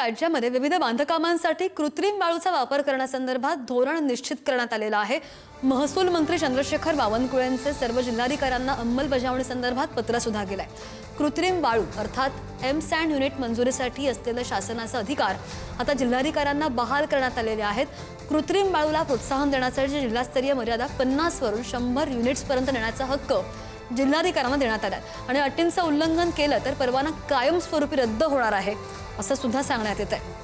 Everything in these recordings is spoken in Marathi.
राज्यामध्ये विविध बांधकामांसाठी कृत्रिम वाळूचा वापर करण्यासंदर्भात धोरण निश्चित करण्यात आलेलं आहे. महसूल मंत्री चंद्रशेखर बावनकुळेंचे सर्व जिल्हाधिकाऱ्यांना अंमलबजावणी संदर्भात पत्र सुद्धा गेलंय. कृत्रिम वाळू अर्थात एम सँड युनिट मंजुरीसाठी असलेले शासनाचा अधिकार आता जिल्हाधिकाऱ्यांना बहाल करण्यात आलेले आहेत. कृत्रिम वाळूला प्रोत्साहन देण्यासाठी जिल्हास्तरीय मर्यादा पन्नासवरून शंभर युनिट्सपर्यंत नेण्याचा हक्क जिल्हाधिकाऱ्यांना देण्यात आला आणि अटींचं उल्लंघन केलं तर परवाना कायमस्वरूपी रद्द होणार आहे. असं सुद्धा सांगण्यात येत आहे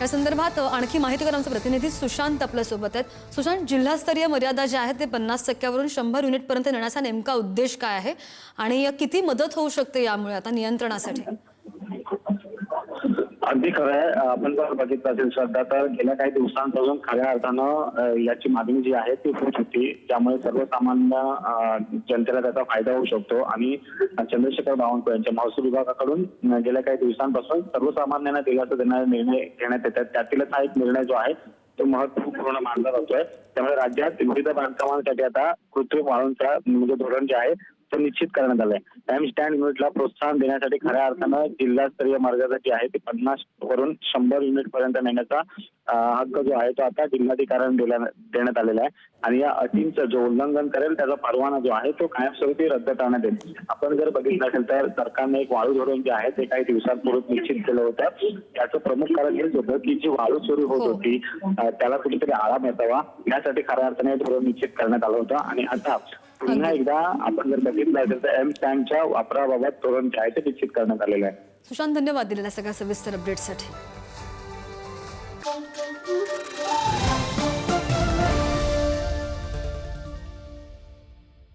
या संदर्भात आणखी माहिती करा आमचे प्रतिनिधी सुशांत आपल्यासोबत आहेत. सुशांत जिल्हास्तरीय मर्यादा ज्या आहेत ते पन्नास टक्क्यावरून शंभर युनिटपर्यंत नेण्याचा नेमका उद्देश काय आहे? आणि किती मदत होऊ शकते यामुळे आता नियंत्रणासाठी? अगदी खरं आहे. आपण जर बघितलं असेल श्रद्धा तर गेल्या काही दिवसांपासून खऱ्या अर्थानं याची मागणी जी आहे ती होत होती. त्यामुळे सर्वसामान्य जनतेला त्याचा फायदा होऊ शकतो. आणि चंद्रशेखर बावनकुळे यांच्या महसूल विभागाकडून गेल्या काही दिवसांपासून सर्वसामान्यांना दिलासा देणारे निर्णय घेण्यात येतात. त्यातीलच हा एक निर्णय जो आहे तो महत्त्वपूर्ण मानला जातोय. त्यामुळे राज्यात विविध बांधकामांसाठी आता कृत्रिम वाळूंचा म्हणजे धोरण जे आहे ते निश्चित करण्यात आलंय. एम स्टँड युनिटला प्रोत्साहन देण्यासाठी खऱ्या अर्थानं जिल्हास्तरीय जी आहे ती पन्नास वरून शंभर युनिट पर्यंत नेण्याचा हक्क जो आहे तो आता जिल्हाधिकाऱ्यांना दिला- देण्यात आलेला आहे. आणि या अटींचं जो उल्लंघन करेल त्याचा परवाना जो आहे तो कायमस्वरूपी रद्द करण्यात येईल. आपण जर बघितलं असेल तर सरकारने एक वाळू धोरण जे आहे ते काही दिवसांपूर्वी निश्चित केलं होतं. याचं प्रमुख कारण हेच होतं की जी वाळू चोरी होत हो. होती त्याला कुठेतरी आळा बसावा यासाठी खऱ्या अर्थाने हे धोरण निश्चित करण्यात आलं होतं. आणि आता पुन्हा एकदा आपण जर बघितलं तर एम स्टँडच्या वापराबाबत धोरण काय ते निश्चित करण्यात आलेलं आहे. सुशांत धन्यवाद दिलेल्या सगळ्या सविस्तर अपडेटसाठी